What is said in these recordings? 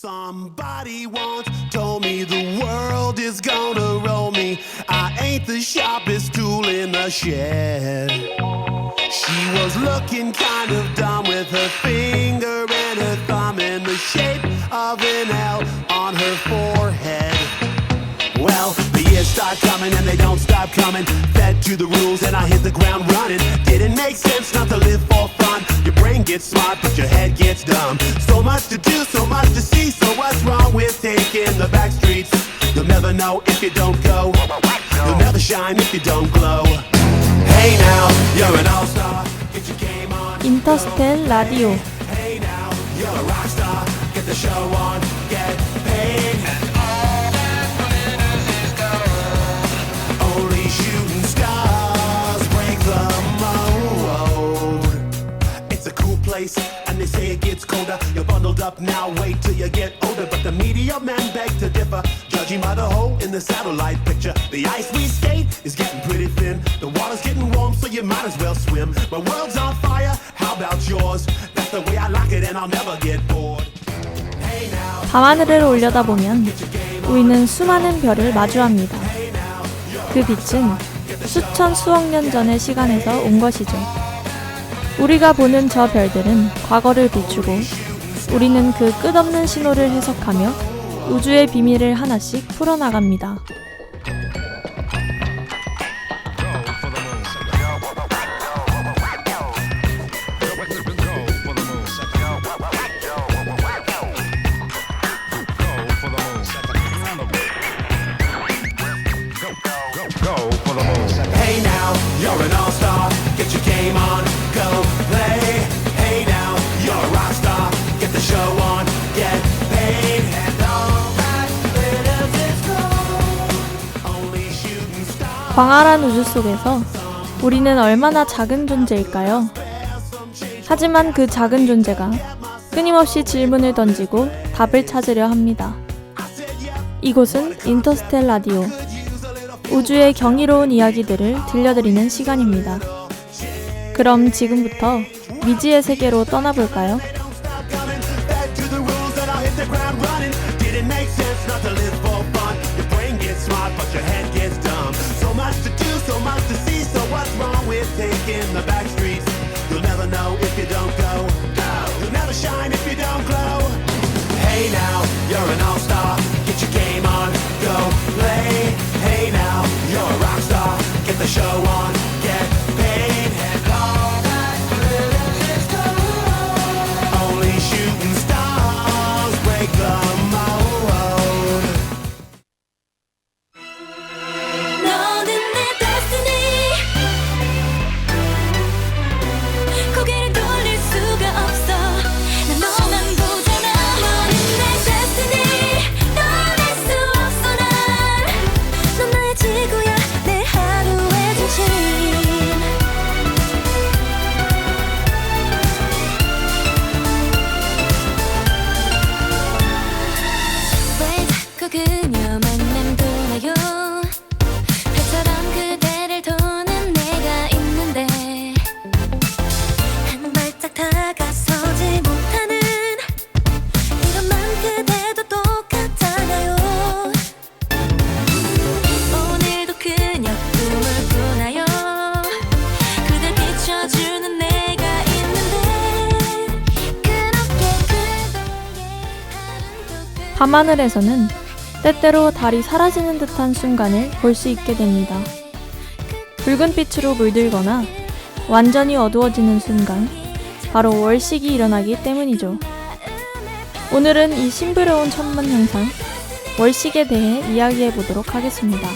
Somebody once told me the world is gonna roll me. I ain't the sharpest tool in the shed. She was looking kind of dumb with her finger and her thumb in the shape of an L on her forehead. Well, the years start coming and they don't stop coming. Fed to the rules and I hit the ground running. Didn't make sense not to live for fun Your brain gets smart, but your head gets dumb. So much to do, so much to see. So what's wrong with taking the back streets? You'll never know if you don't go. You'll never shine if you don't glow. Hey now, you're an all-star. Get your game on. 인터스텔 라디오 Hey now, you're a rock star. Get the show on, get paid. Place, and they say it gets colder. You're bundled up now, wait till you get older. But the media men beg to differ, judging by the hole in the satellite picture. The ice we skate is getting pretty thin. The water's getting warm, so you might as well swim. My world's on fire, how about yours? That's the way I like it, and I'll never get bored. 밤하늘을 올려다보면 우리는 수많은 별을 마주합니다. 그 빛은 수천 수억 년 전의 시간에서 온 것이죠. 우리가 보는 저 별들은 과거를 비추고 우리는 그 끝없는 신호를 해석하며 우주의 비밀을 하나씩 풀어나갑니다. 광활한 우주 속에서 우리는 얼마나 작은 존재일까요? 하지만 그 작은 존재가 끊임없이 질문을 던지고 답을 찾으려 합니다. 이곳은 인터스텔 라디오. 우주의 경이로운 이야기들을 들려드리는 시간입니다. 그럼 지금부터 미지의 세계로 떠나볼까요? 밤하늘에서는 때때로 달이 사라지는 듯한 순간을 볼 수 있게 됩니다. 붉은 빛으로 물들거나 완전히 어두워지는 순간, 바로 월식이 일어나기 때문이죠. 오늘은 이 싱그러운 천문 현상, 월식에 대해 이야기해 보도록 하겠습니다.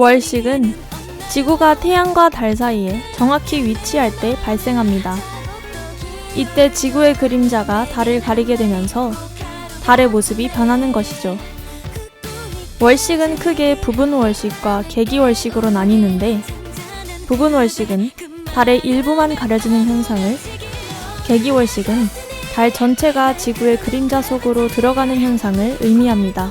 월식은 지구가 태양과 달 사이에 정확히 위치할 때 발생합니다. 이때 지구의 그림자가 달을 가리게 되면서 달의 모습이 변하는 것이죠. 월식은 크게 부분 월식과 계기 월식으로 나뉘는데 부분 월식은 달의 일부만 가려지는 현상을 계기 월식은 달 전체가 지구의 그림자 속으로 들어가는 현상을 의미합니다.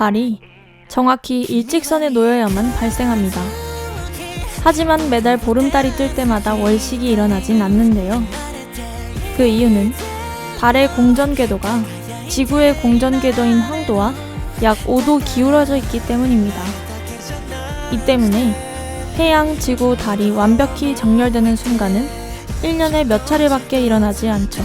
달이 정확히 일직선에 놓여야만 발생합니다. 하지만 매달 보름달이 뜰 때마다 월식이 일어나진 않는데요. 그 이유는 달의 공전 궤도가 지구의 공전 궤도인 황도와 약 5도 기울어져 있기 때문입니다. 이 때문에 태양, 지구, 달이 완벽히 정렬되는 순간은 1년에 몇 차례밖에 일어나지 않죠.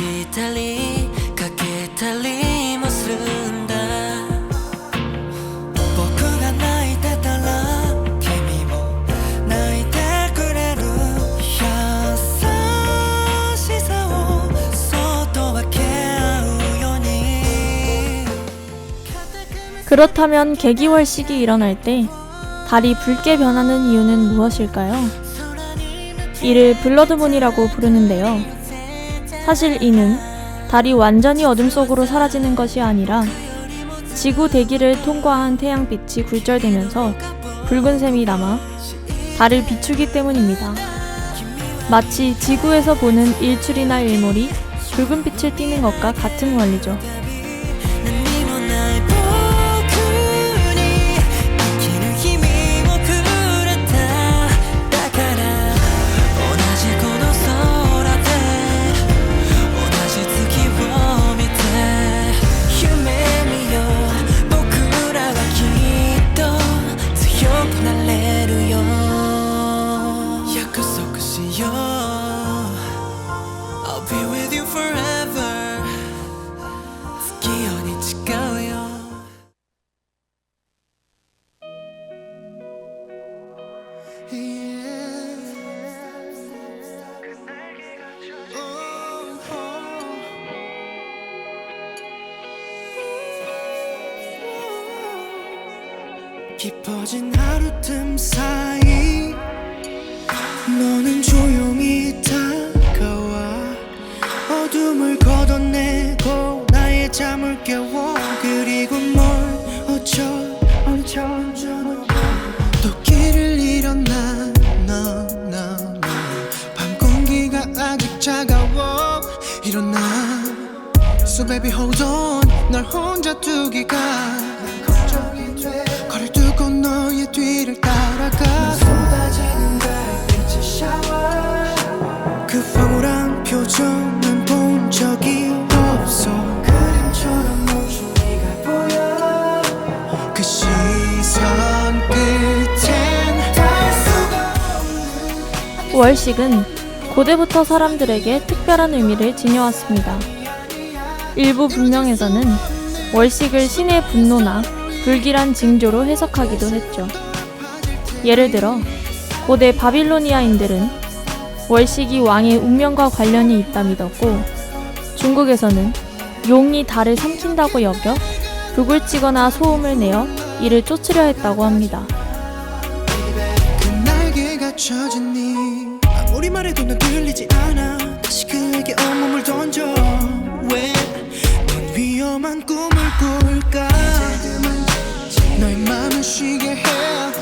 그 그렇다면 개기월식이 일어날 때 달이 붉게 변하는 이유는 무엇일까요? 이를 블러드문이라고 부르는데요. 사실 이는 달이 완전히 어둠 속으로 사라지는 것이 아니라 지구 대기를 통과한 태양빛이 굴절되면서 붉은 셈이 남아 달을 비추기 때문입니다. 마치 지구에서 보는 일출이나 일몰이 붉은 빛을 띠는 것과 같은 원리죠. baby hold on. 널 혼자 두기가. 걱정이 돼. 거리 두고 너의 뒤를 따라가. 쏟아지는 달빛의 샤워. 그 황홀한 표정은 본 적이 없어. 그림처럼 멈춘 네가 보여. 그 시선 끝엔 닿을 수가 없는 월식은 고대부터 사람들에게 특별한 의미를 지녀왔습니다. 일부 분명에서는 월식을 신의 분노나 불길한 징조로 해석하기도 했죠. 예를 들어 고대 바빌로니아인들은 월식이 왕의 운명과 관련이 있다 믿었고 중국에서는 용이 달을 삼킨다고 여겨 북을 치거나 소음을 내어 이를 쫓으려 했다고 합니다. 아무리 말해도 난 들리지 않아 다시 그에게 온몸을 던져 왜 넌 위험한 꿈을 꿀까? 너의 맘을 쉬게 해널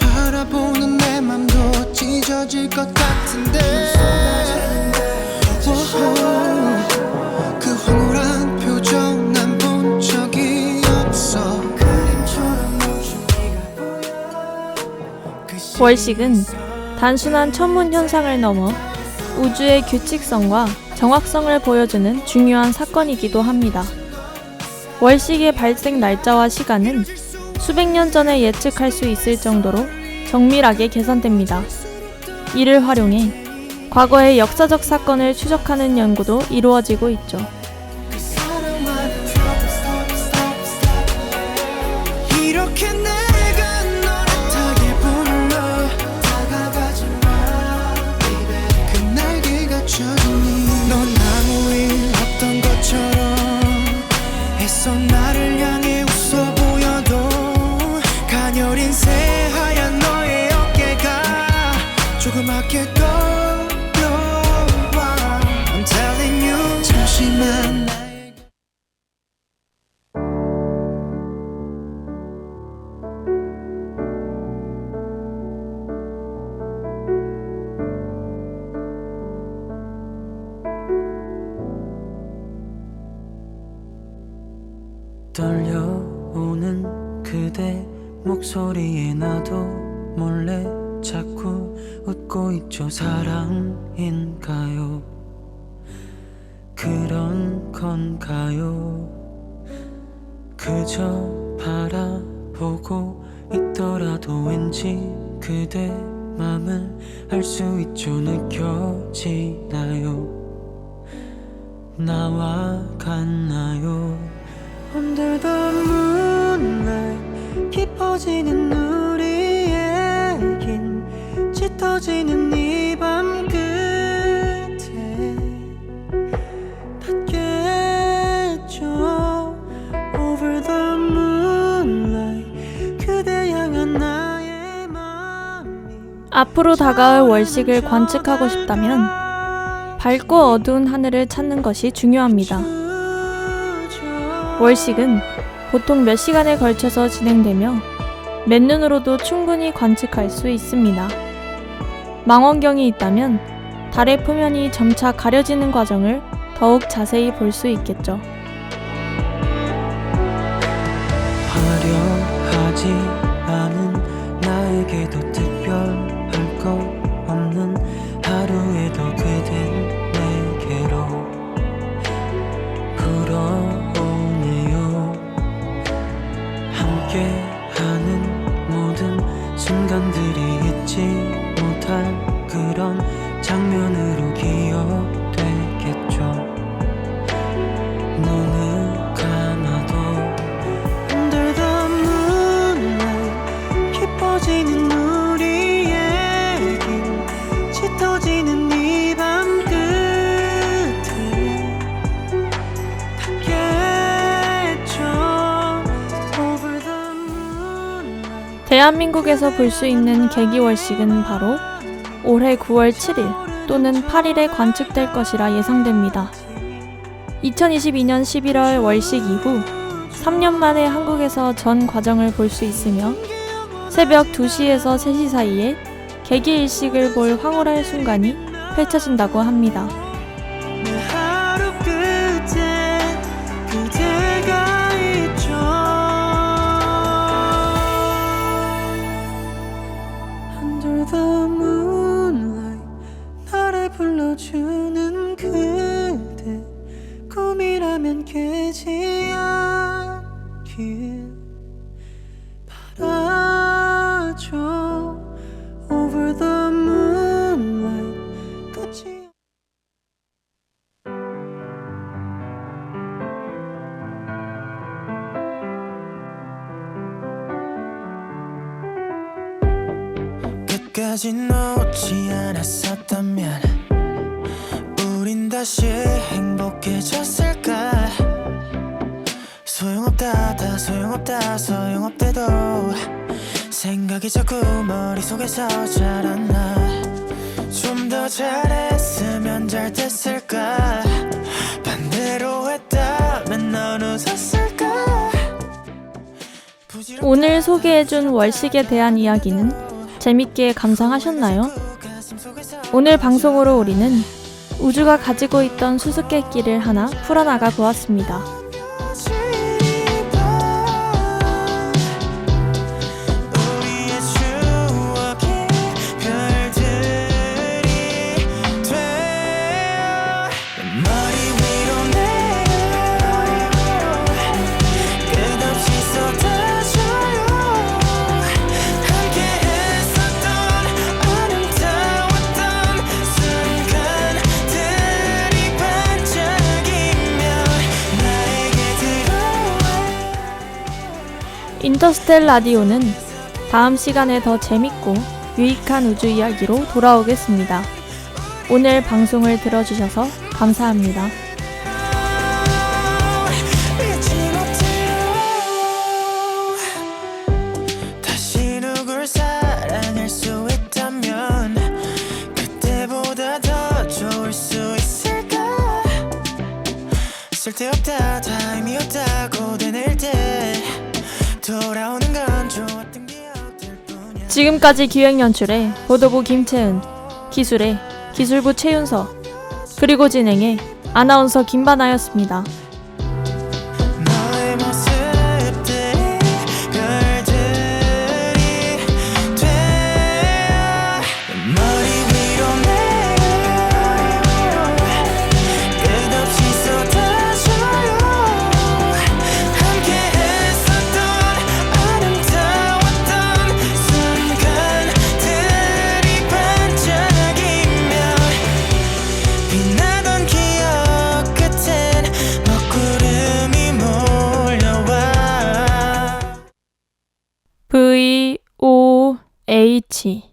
바라보는 내 맘도 찢어질 것 같은데. 그 월식은 단순한 천문 현상을 넘어 우주의 규칙성과 정확성을 보여주는 중요한 사건이기도 합니다. 월식의 발생 날짜와 시간은 수백 년 전에 예측할 수 있을 정도로 정밀하게 계산됩니다. 이를 활용해 과거의 역사적 사건을 추적하는 연구도 이루어지고 있죠. 이렇 so nice. 떨려오는 그대 목소리에 나도 몰래 자꾸 웃고 있죠. 사랑인가요? 그런 건가요? 그저 바라보고 있더라도 왠지 그대 맘을 알 수 있죠. 느껴지나요? 나와 같나요 Under the moonlight 깊어지는 우리의 긴 짙어지는 이 밤 끝에 닿겠죠 Over the moonlight 그대 향한 나의 맘이 앞으로 다가올 월식을 관측하고 싶다면 밝고 어두운 하늘을 찾는 것이 중요합니다. 월식은 보통 몇 시간에 걸쳐서 진행되며 맨눈으로도 충분히 관측할 수 있습니다. 망원경이 있다면 달의 표면이 점차 가려지는 과정을 더욱 자세히 볼 수 있겠죠. 대한민국에서 볼 수 있는 개기월식은 바로 올해 9월 7일 또는 8일에 관측될 것이라 예상됩니다. 2022년 11월 월식 이후 3년 만에 한국에서 전 과정을 볼 수 있으며 새벽 2시에서 3시 사이에 개기일식을 볼 황홀할 순간이 펼쳐진다고 합니다. 주는 그대 꿈이라면 깨지 않길 바라죠. Over the moonlight 끝이 끝까지 놓지 않았었다면 다시 행복해졌을까? 소용없다 다 소용없다 소용없대도 생각이 자꾸 머릿속에서 자라나. 좀 더 잘했으면 잘 됐을까? 반대로 했다면 넌 웃었을까? 오늘 소개해준 월식에 대한 이야기는 재밌게 감상하셨나요? 오늘 방송으로 우리는 우주가 가지고 있던 수수께끼를 하나 풀어나가 보았습니다. 인터스텔 라디오는 다음 시간에 더 재밌고 유익한 우주 이야기로 돌아오겠습니다. 오늘 방송을 들어주셔서 감사합니다. 지금까지 기획 연출의 보도부 김채은, 기술의 기술부 최윤서, 그리고 진행의 아나운서 김바나였습니다. H